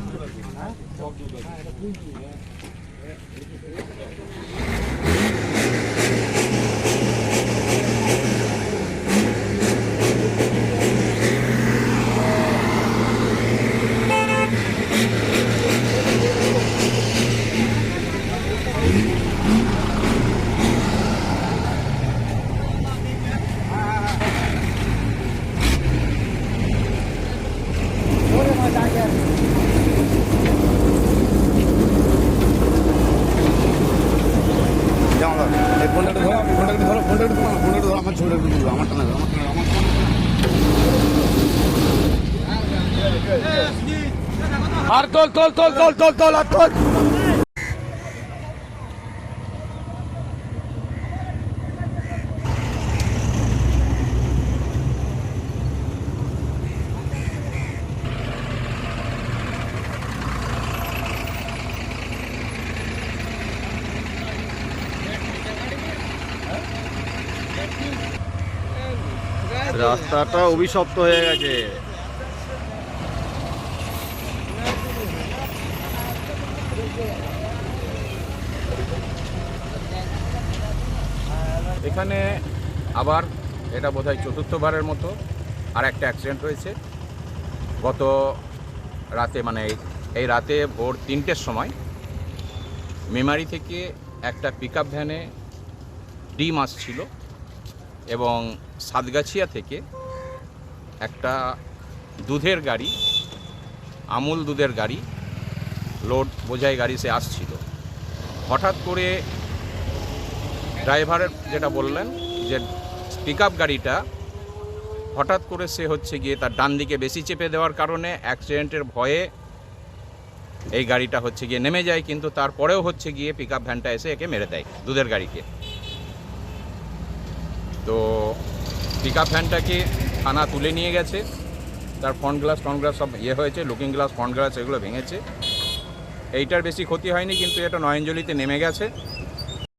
好了，好的，哎，那不行，哎，没事。আমার ছবিটা একটু তুলো আমারটা না আমার। আর তোল তোল তোল তোল তোল তোল, আর তোল রাস্তাটা অভিশপ্ত হয়ে গেছে। এখানে আবার এটা বোধহয় চতুর্থবারের মতো আর একটা অ্যাক্সিডেন্ট হয়েছে। গত রাতে মানে এই- রাতে ভোর তিনটের সময় মেমারি থেকে একটা পিক ভ্যানে ডিম আসছিল। এবং সাতগাছিয়া থেকে একটা দুধের গাড়ি, আমুল দুধের গাড়ি, লোড বোঝাই গাড়ি সে আসছিল। হঠাৎ করে ড্রাইভারের যেটা বললেন যে পিক গাড়িটা, হঠাৎ করে সে হচ্ছে গিয়ে তার ডান দিকে বেশি চেপে দেওয়ার কারণে অ্যাক্সিডেন্টের ভয়ে এই গাড়িটা হচ্ছে গিয়ে নেমে যায়, কিন্তু তারপরেও হচ্ছে গিয়ে পিক ভ্যানটা এসে একে মেরে দেয় দুধের গাড়িকে। তো পিক আপ ভ্যানটাকে থানা তুলে নিয়ে গেছে। তার ফ্রন্ট গ্লাস ফ্রন্ট গ্লাস সব ইয়ে হয়েছে লুকিং গ্লাস ফ্রন্ট গ্লাস এগুলো ভেঙেছে। এইটার বেশি ক্ষতি হয়নি, কিন্তু এটা নয়নজলিতে নেমে গেছে।